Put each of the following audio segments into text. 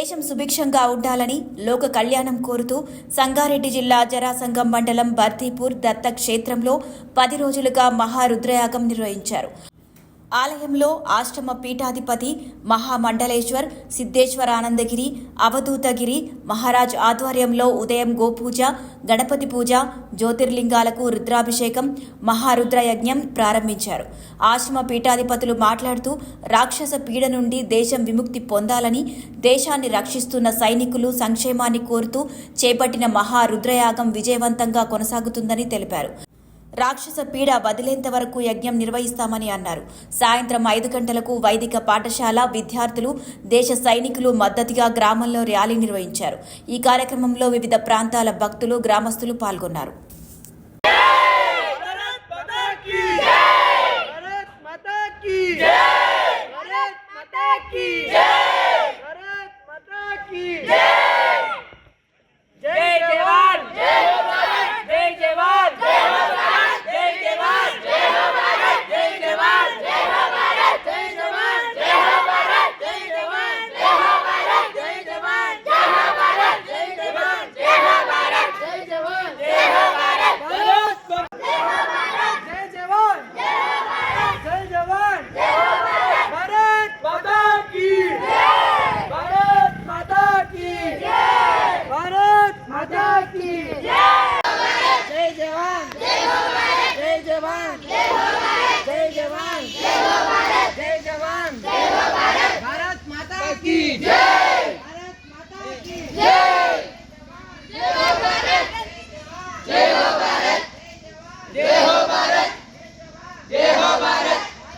దేశం సుభిక్షంగా ఉండాలని లోక కళ్యాణం కోరుతూ సంగారెడ్డి జిల్లా జరాసంగం మండలం బర్దీపూర్ దత్త క్షేత్రంలో పది రోజులుగా మహారుద్రయాగం నిర్వహించారు. ఆలయంలో ఆశ్రమ పీఠాధిపతి మహామండలేశ్వర్ సిద్ధేశ్వరానందగిరి అవధూతగిరి మహారాజ్ ఆధ్వర్యంలో ఉదయం గోపూజ గణపతి పూజ జ్యోతిర్లింగాలకు రుద్రాభిషేకం మహారుద్రయజ్ఞం ప్రారంభించారు. ఆశ్రమ పీఠాధిపతులు మాట్లాడుతూ రాక్షస పీడ నుండి దేశం విముక్తి పొందాలని దేశాన్ని రక్షిస్తున్న సైనికులు సంక్షేమాన్ని కోరుతూ చేపట్టిన మహారుద్రయాగం విజయవంతంగా కొనసాగుతుందని తెలిపారు. రాక్షస పీడ వదిలేంత వరకు యజ్ఞం నిర్వహిస్తామని అన్నారు. సాయంత్రం ఐదు గంటలకు వైదిక పాఠశాల విద్యార్థులు దేశ సైనికులు మద్దతుగా గ్రామంలో ర్యాలీ నిర్వహించారు. ఈ కార్యక్రమంలో వివిధ ప్రాంతాల భక్తులు గ్రామస్తులు పాల్గొన్నారు.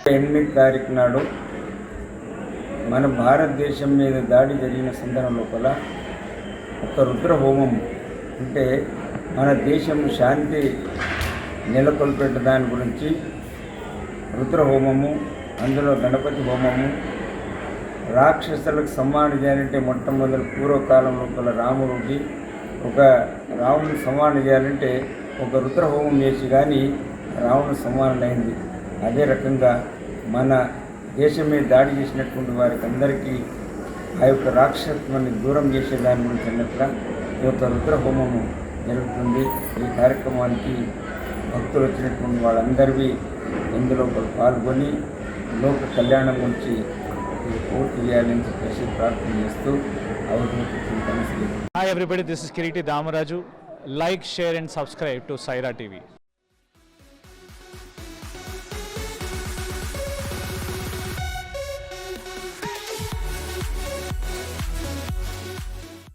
ఎనిమిది తారీఖు నాడు మన భారతదేశం మీద దాడి జరిగిన సందర్భం లోపల ఒక రుద్ర హోమం అంటే మన దేశం శాంతి నెలకొల్పెట్ట దాని గురించి రుద్ర హోమము అందులో గణపతి హోమము రాక్షసులకు సమ్మాన చేయాలంటే మొట్టమొదటి పూర్వకాలం లోపల రాముడికి ఒక రాముని సమ్మాన చేయాలంటే ఒక రుద్ర హోమం చేసి కానీ రావణుని సమ్మానం అయింది అదే రకంగా మన దేశం మీద దాడి చేసినటువంటి వారికి అందరికీ ఆ యొక్క రాక్షసత్వాన్ని దూరం చేసే దాని గురించి ఈ యొక్క రుద్రహోమము జరుగుతుంది. ఈ కార్యక్రమానికి భక్తులు వచ్చినటువంటి వాళ్ళందరివి ఇందులో పాల్గొని లోక కళ్యాణం గురించి పూర్తి చేయాలని చెప్పేసి ప్రార్థన చేస్తూ అవసరం కనసి Hi this this Damaraju like share and subscribe and Saira TV